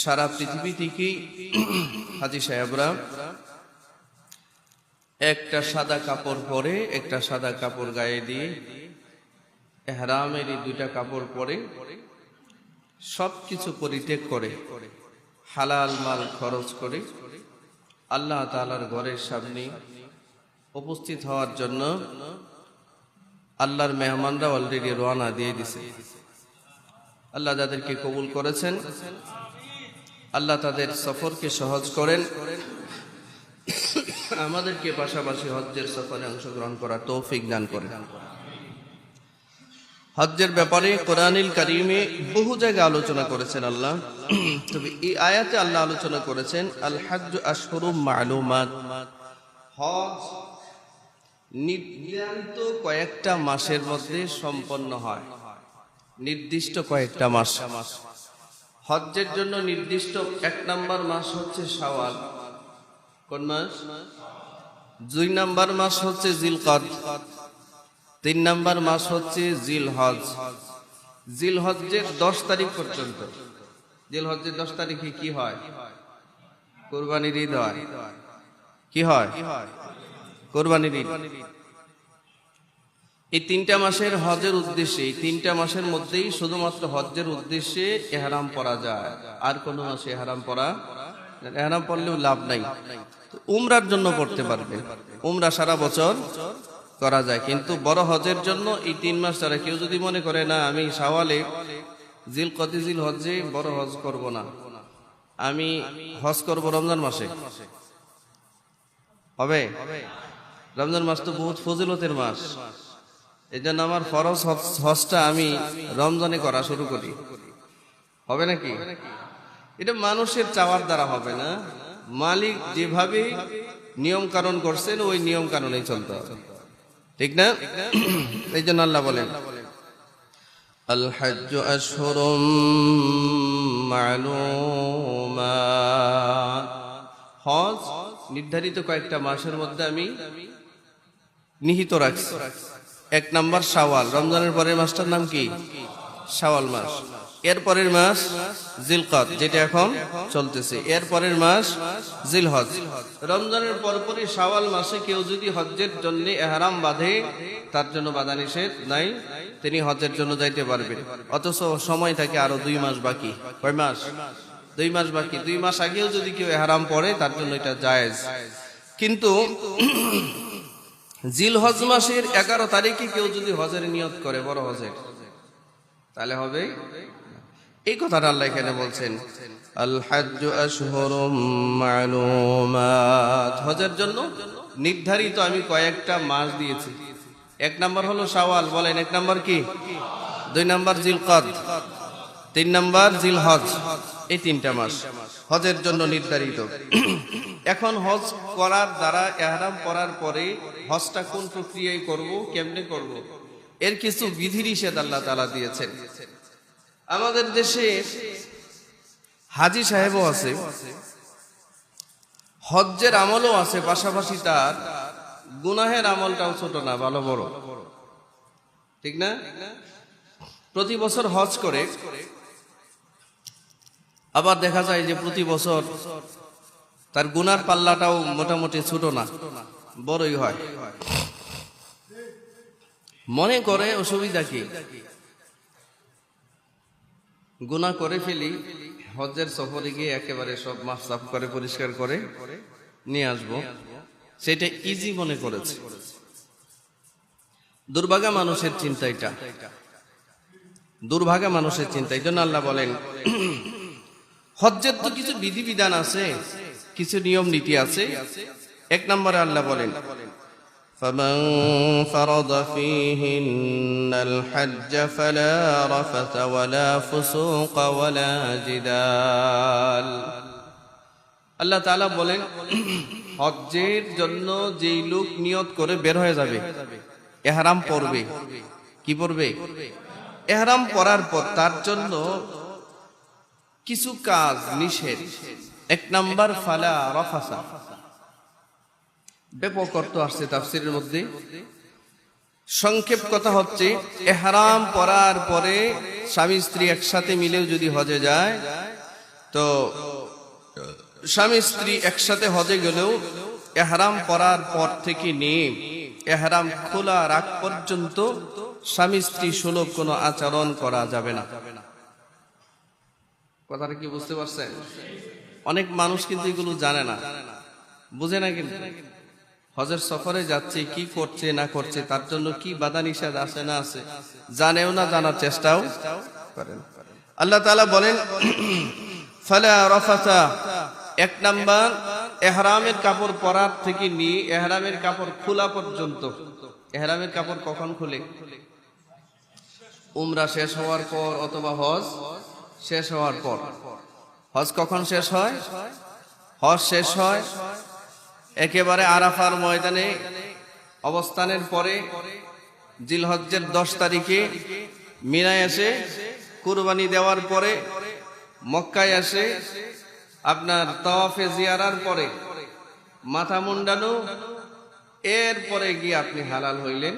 সারা পৃথিবী থেকেই হাজি সাহেবরা একটা সাদা কাপড় পরে, একটা সাদা কাপড় গায়ে দিয়ে এহরামের এই দুইটা কাপড় পরে সব কিছু পরিত্যাগ করে, হালাল মাল খরচ করে আল্লাহ তালার ঘরের সামনে উপস্থিত হওয়ার জন্য আল্লাহর মেহমানরা অলরেডি রওনা দিয়ে দিছে। আল্লাহ যাদেরকে কবুল করেছেন আল্লাহ তাদের সফরকে সহজ করেন। আমাদেরকে পাশাপাশি হজ্জের সফরে অংশগ্রহণ করার তৌফিক দান করেন। হজ্জের ব্যাপারে কোরআনিল কারিমে বহু জায়গায় আলোচনা করেছেন আল্লাহ। তবে এই আয়াতে আল্লাহ আলোচনা করেছেন, আল হাজ্জ আশহুরুম মালুমাত। হজ নির্ধারিত কয়েকটা মাসের মধ্যে সম্পন্ন হয়। নির্দিষ্ট কয়েকটা মাস। হজ্জের জন্য নির্দিষ্ট এক নাম্বার মাস হচ্ছে শাওয়াল। কোন মাস? দুই নাম্বার মাস হচ্ছে জিল জিলকদ। তিন নাম্বার মাস হচ্ছে জিল হজ জিল হজ্জের দশ তারিখ পর্যন্ত। জিল হজ্জের দশ তারিখে কি হয়? কোরবানির ঈদ হয়। কি হয়? কোরবানির ঈদ। এই তিনটা মাসের হজের উদ্দেশ্যে, এই তিনটা মাসের মধ্যেই শুধুমাত্র হজ্জের উদ্দেশ্যে এহারাম পরা যায়। আর কোন মাসে এহারাম পরা এহারাম পড়লেও লাভ নাই। উমরার জন্য পড়তে পারবে। উমরা সারা বছর করা যায়। কিন্তু বড় হজের জন্য এই তিন মাস ছাড়া কেউ যদি মনে করে, না, আমি সাওয়ালে জিল কতি জিল হজে বড় হজ করব না। আমি হজ করব রমজান মাসে। হবে? রমজান মাস তো বহুত ফজিলতের মাস। এই জন্য আমার ফরজ হজ- হজটা আমি রমজানে করা শুরু করি। হবে নাকি? এটা মানুষের চাওয়ার দ্বারা হবে না। মালিক যেভাবে নিয়ম কানুন করছেন, ওই নিয়ম কানুনেই চলতে হবে। ঠিক না? এই জন্য আল্লাহ বলেন হজ্জ আশহুরুম মালুমাত হজ নির্ধারিত কয়েকটা মাসের মধ্যে আমি নিহিত রাখছি। এক নাম্বার শাওয়াল। রমজানের পরের মাসটার নাম কি? শাওয়াল মাস। এর পরের মাস জিলকত যেটা এখন চলতেছে। এর পরের মাস জিলহজ। রমজানের পরপরই শাওয়াল মাসে কেউ যদি হজ্জের জন্য এহারাম বাঁধে, তার জন্য বাধা নিষেধ নাই, তিনি হজ্জের জন্য যাইতে পারবেন। অথচ সময় থাকে আরও দুই মাস বাকি। কয় মাস? দুই মাস বাকি। দুই মাস আগেও যদি কেউ এহারাম পড়ে, তার জন্য এটা জায়েজ। কিন্তু জিল হজ মাসের এগারো তারিখে কেউ যদি হজের নিয়ত করে, বড় হজের, তাহলে হবে? এই কথাটা আল্লাহ এখানে বলছেন হজের জন্য নির্ধারিত আমি কয়েকটা মাস দিয়েছি। এক নাম্বার হলো শাওয়াল, বলেন এক নাম্বার কি? দুই নাম্বার জিলকদ, তিন নাম্বার জিল হজ এই তিনটা মাস হজের জন্য নির্ধারিত। এখন হজ করার দ্বারা এহারাম করার পরে হজটা কোন প্রক্রিয়ায় করব, কেমনে করব? এর কিছু বিধি নিষেধ আল্লাহ তালা দিয়েছেন। আমাদের দেশে হাজি সাহেবও আছে, হজ্জের আমলও আছে, পাশাপাশি তার গুনাহের আমলটাও ছোট না, ভালো বড়। ঠিক না? প্রতি বছর হজ করে, আবার দেখা যায় যে প্রতি বছর তার গুনার পাল্লাটাও মোটামুটি ছোট না। বড়ই হয়। মনে করে অসুবিধা কি? গুণা করে ফেলি, হজ্জের সফরে গিয়ে একেবারে সব মাফ সাফ করে, পরিষ্কার করে নিয়ে আসব। সেটা ইজি মনে করেছে। দুর্ভাগা মানুষের চিন্তা এটা। দুর্ভাগা মানুষের চিন্তা, এই জন্য আল্লাহ বলেন, হজ্জের তো কিছু বিধিবিধান আছে, কিছু নিয়ম নীতি আছে এক নম্বরে আল্লাহ বলেন فمن فرض فيهن الحج فلا رفث ولا فسوق ولا جدال আল্লাহ তাআলা বলেন হজ্জের জন্য যেই লোক নিয়ত করে বের হয়ে যাবে এহরাম পরবে কি পরবে এহরাম পরার পর তার জন্য কিছু কাজ নিষেধ এক নাম্বার ফালা রফাসা ব্যাপক অর্থ আসছে তাফসিরের মধ্যে। সংক্ষেপ কথা হচ্ছে, এহারাম পরার পরে স্বামী স্ত্রী একসাথে মিলেও যদি হজে যায়, তো স্বামী স্ত্রী একসাথে হজে গেলেও এহারাম পরার পর থেকে নিয়ে এহারাম খোলা রাখ পর্যন্ত স্বামী স্ত্রী সুলভ কোনো আচরণ করা যাবে না। কথাটা কি বুঝতে পারছেন? অনেক মানুষ কিন্তু এগুলো জানে না। বুঝে না কিন্তু? হজের সফরে যাচ্ছে, কি করছে, না করছে, তার জন্য কি বাধা নিষেধ আছে, না আছে, জানেও না, জানার চেষ্টাও করেন। আল্লাহ তাআলা বলেন, ফালা রফাতা এক নাম্বার, এহরামের কাপড় পরার থেকে নিয়ে এহরামের কাপড় খোলা পর্যন্ত। এহরামের কাপড় কখন খুলে? উমরা শেষ হওয়ার পর অথবা হজ শেষ হওয়ার পর? হজ কখন শেষ হয়? হজ শেষ হয় একেবারে আরাফার ময়দানে অবস্থানের পরে জিলহজ্জের দশ তারিখে মিনায় এসে কুরবানি দেওয়ার পরে মক্কায় আসে আপনার তওয়াফে জিয়ারার পরে মাথা মুন্ডানো, এরপরে গিয়ে আপনি হালাল হইলেন।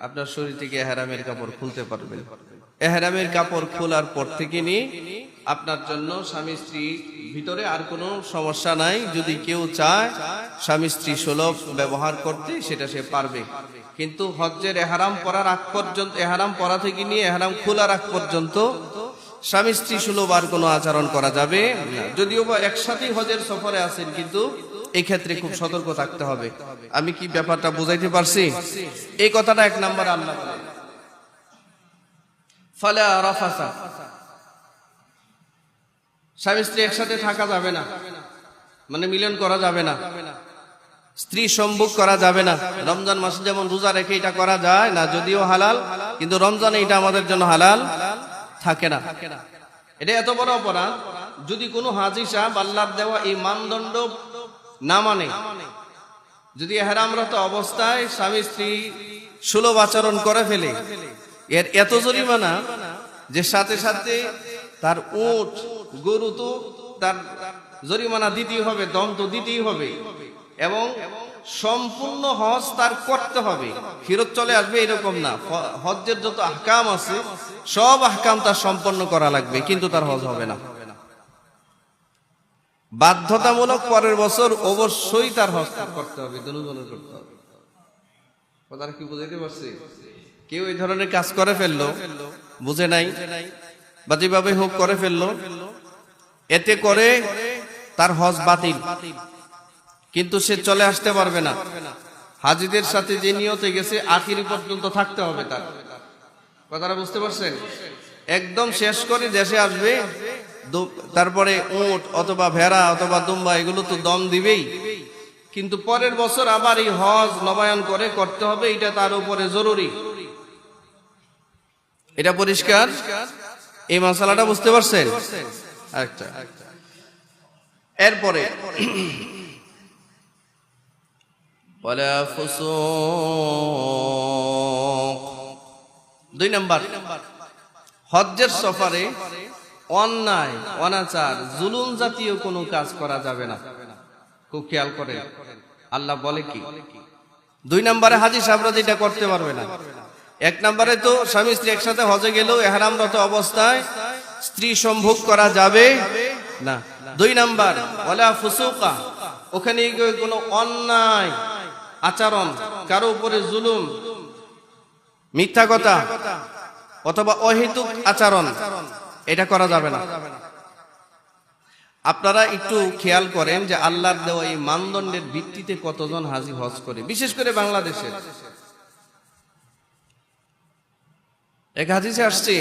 আপনার শরীর থেকে এহরামের কাপড় খুলতে পারবেন। এহরামের কাপড় খোলার পর থেকে নিয়ে আপনার জন্য স্বামী স্ত্রী ভিতরে আর কোনো সমস্যা নাই। যদি কেউ চায়, স্বামী স্ত্রী সুলভ ব্যবহার করতে সেটা সে পারবে। কিন্তু হজ্জের এহারাম পরার আগ পর্যন্ত, এহারাম পরা থেকে নিয়ে এহারাম খোলার আগ পর্যন্ত স্বামী স্ত্রী সুলভ আর কোনো আচরণ করা যাবে যদিও বা একসাথেই হজের সফরে আছেন, কিন্তু এই ক্ষেত্রে খুব সতর্ক থাকতে হবে। আমি কি ব্যাপারটা বুঝাইতে পারছি? এই কথাটা এক নাম্বার আল্লাহ। ফালা রাফাসা। স্বামী স্ত্রী একসাথে থাকা যাবে না। মানে মিলন করা যাবে না। স্ত্রী সম্ভোগ করা যাবে না। রমজান মাসে যেমন রোজা রেখে এটা করা যায় না, যদিও হালাল, কিন্তু রমজানে এটা আমাদের জন্য হালাল থাকে না। এটা এত বড় অপরাধ, যদি কোনো হাজি সাহেব আল্লাহর দেওয়া এই মানদণ্ড না মানে যদি হেরামরত অবস্থায় স্বামী স্ত্রী সুলভ আচরণ করে ফেলে, এর এত জরিমানা যে সাথে সাথে তার উট গরু তো তার জরিমানা দিতেই হবে, দম তো দিতেই হবে। এবং সম্পূর্ণ হজ তার করতে হবে। ফেরত চলে আসবে এরকম না। হ- হজ্জের যত আহকাম আছে, সব আহকাম তার সম্পন্ন করা লাগবে, কিন্তু তার হজ হবে না। বাধ্যতামূলক পরের বছর অবশ্যই তার হজ করতে হবে কি বুঝাইতে পারছি? কেউ এই ধরনের কাজ করে ফেলল, বুঝে নাই, বা যেভাবে হোক করে ফেলল এতে করে তার হজ বাতিল। কিন্তু সে চলে আসতে পারবে না। হাজিদের সাথে যে নিয়তে গেছে, আখিরি পর্যন্ত থাকতে হবে তার। কথাটা বুঝতে পারছেন? একদম শেষ করে দেশে আসবে তারপরে উট অথবা ভেড়া অথবা দুম্বা, এগুলো তো দম দিবেই। কিন্তু পরের বছর আবার এই হজ নবায়ন করে করতে হবে, এটা তার উপরে জরুরি। এটা পরিষ্কার? এই মশালাটা বুঝতে পারছেন? আরেকটা। এরপরে দুই নম্বর। হজ্জের সফারে অন্যায়, অনাচার, জুলুম জাতীয় কোনো কাজ করা যাবে না। খুব খেয়াল করে। আল্লাহ বলে কি? দুই নম্বরে হাজি সাবরা যেটা করতে পারবে না। এক নম্বরে তো স্বামী স্ত্রী একসাথে হজে গেলেও এহারামরত অবস্থায় স্ত্রী সম্ভোগ করা যাবে? না। দুই নাম্বার ওলা ফুসুকা, ওখানে কোনো অন্যায় আচরণ, কারও উপরে জুলুম, মিথ্যা কথা অথবা অহেতুক আচরণ, এটা করা যাবে না। আপনারা একটু খেয়াল করেন যে আল্লাহর দেওয়া এই মানদণ্ডের ভিত্তিতে কতজন হাজি হজ করে, বিশেষ করে বাংলাদেশে। এক হাদিসে আসছে